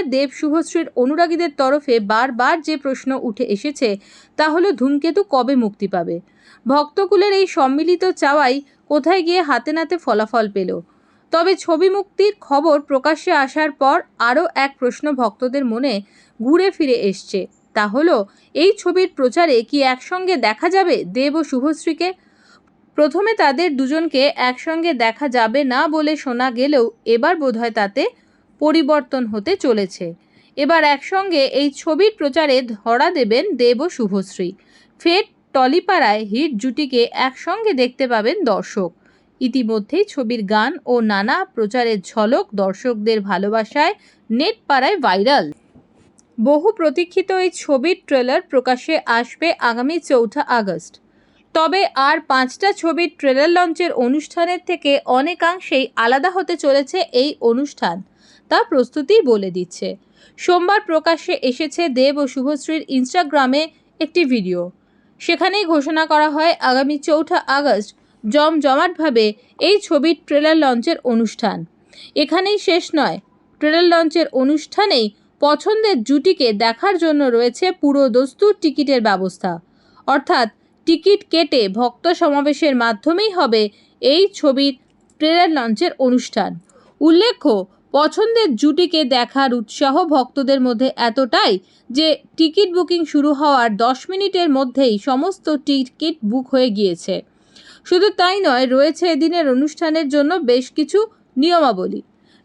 দেব শুভশ্রীর অনুরাগীদের তরফে বারবার যে প্রশ্ন উঠে এসেছে, তা হলো ধূমকেতু কবে মুক্তি পাবে? ভক্তকুলের এই সম্মিলিত চাওয়াই কোথায় গিয়ে হাতে নাতে ফলাফল পেল? তবে ছবি মুক্তির খবর প্রকাশ্যে আসার পর আরও এক প্রশ্ন ভক্তদের মনে ঘুরে ফিরে এসছে। তা হলো, এই ছবির প্রচারে কি একসঙ্গে দেখা যাবে দেব ও শুভশ্রীকে? প্রথমে তাদের দুজনকে একসঙ্গে দেখা যাবে না বলে শোনা গেলেও এবার বোধহয় তাতে পরিবর্তন হতে চলেছে। এবার একসঙ্গে এই ছবির প্রচারে ধরা দেবেন দেব শুভশ্রী। ফের টলিপাড়ায় হিট জুটিকে একসঙ্গে দেখতে পাবেন দর্শক। ইতিমধ্যেই ছবির গান ও নানা প্রচারের ঝলক দর্শকদের ভালোবাসায় নেট পাড়ায় ভাইরাল। বহু প্রতীক্ষিত এই ছবির ট্রেলার প্রকাশে আসবে আগামী চৌঠা আগস্ট। তবে আর পাঁচটা ছবির ট্রেলার লঞ্চের অনুষ্ঠানের থেকে অনেকাংশেই আলাদা হতে চলেছে এই অনুষ্ঠান। তা প্রস্তুতি বলে দিচ্ছে। সোমবার প্রকাশ্যে এসেছে দেব ও শুভশ্রীর ইনস্টাগ্রামে একটি ভিডিও। সেখানেই ঘোষণা করা হয়, আগামী চৌঠা আগস্ট জমজমাটভাবে এই ছবির ট্রেলার লঞ্চের অনুষ্ঠান। এখানেই শেষ নয়, ট্রেলার লঞ্চের অনুষ্ঠানেই পছন্দের জুটিকে দেখার জন্য রয়েছে পুরো দস্তুর টিকিটের ব্যবস্থা। অর্থাৎ টিকিট কেটে ভক্ত সমাবেশের মাধ্যমেই হবে এই ছবির ট্রেলার লঞ্চের অনুষ্ঠান। উল্লেখ্য পছন্দের জুটিকে দেখার উৎসাহ ভক্তদের মধ্যে এতটাই যে টিকিট বুকিং শুরু হওয়ার দশ মিনিটের মধ্যেই সমস্ত টিকিট বুক হয়ে গিয়েছে। শুধু তাই নয়, রয়েছে এদিনের অনুষ্ঠানের জন্য বেশ কিছু নিয়মাবলী।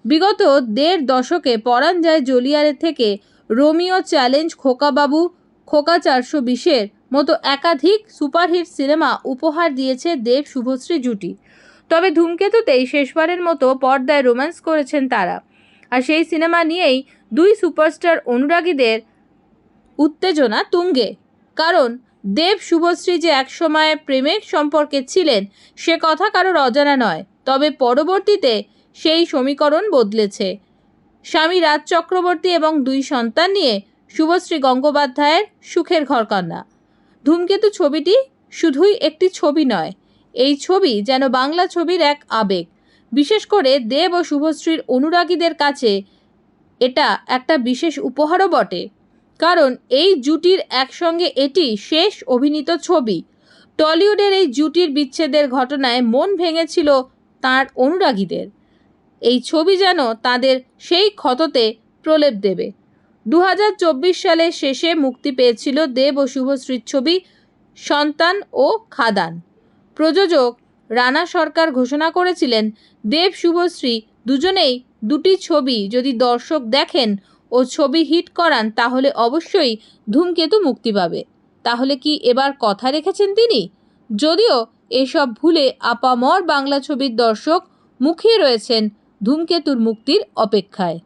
বিগত দেড় দশকে পরাণ যায় জলিয়ারে থেকে রোমিও চ্যালেঞ্জ খোকাবাবু, খোকা চারশো বিশের মতো একাধিক সুপারহিট সিনেমা উপহার দিয়েছে দেব শুভশ্রী জুটি। তবে ধূমকেতুতেই শেষবারের মতো পর্দায় রোম্যান্স করেছেন তারা। আর সেই সিনেমা নিয়েই দুই সুপারস্টার অনুরাগীদের উত্তেজনা তুঙ্গে। কারণ দেব শুভশ্রী যে একসময় প্রেমের সম্পর্কে ছিলেন, সে কথা কারোর অজানা নয়। তবে পরবর্তীতে সেই সমীকরণ বদলেছে। স্বামী রাজ চক্রবর্তী এবং দুই সন্তান নিয়ে শুভশ্রী গঙ্গোপাধ্যায়ের সুখের ঘরকন্যা। ধূমকেতু ছবিটি শুধুই একটি ছবি নয় এই ছবি যেন বাংলা ছবির এক আবেগ। বিশেষ করে দেব ও শুভশ্রীর অনুরাগীদের কাছে এটা একটা বিশেষ উপহারও বটে। কারণ এই জুটির একসঙ্গে এটি শেষ অভিনীত ছবি। টলিউডের এই জুটির বিচ্ছেদের ঘটনায় মন ভেঙেছিল তার অনুরাগীদের। এই ছবি যেন তাদের সেই ক্ষততে প্রলেপ দেবে। দু সালের শেষে মুক্তি পেয়েছিল দেব ও শুভশ্রীর ছবি সন্তান ও খাদান। প্রযোজক রানা সরকার ঘোষণা করেছিলেন, দেব শুভশ্রী দুজনেই দুটি ছবি যদি দর্শক দেখেন ও ছবি হিট করান, তাহলে অবশ্যই ধূমকেতু মুক্তি পাবে। তাহলে কি এবার কথা রেখেছেন তিনি? যদিও এসব ভুলে আপামর বাংলা ছবির দর্শক মুখিয়ে রয়েছেন ধূমকেতুর মুক্তির অপেক্ষায়।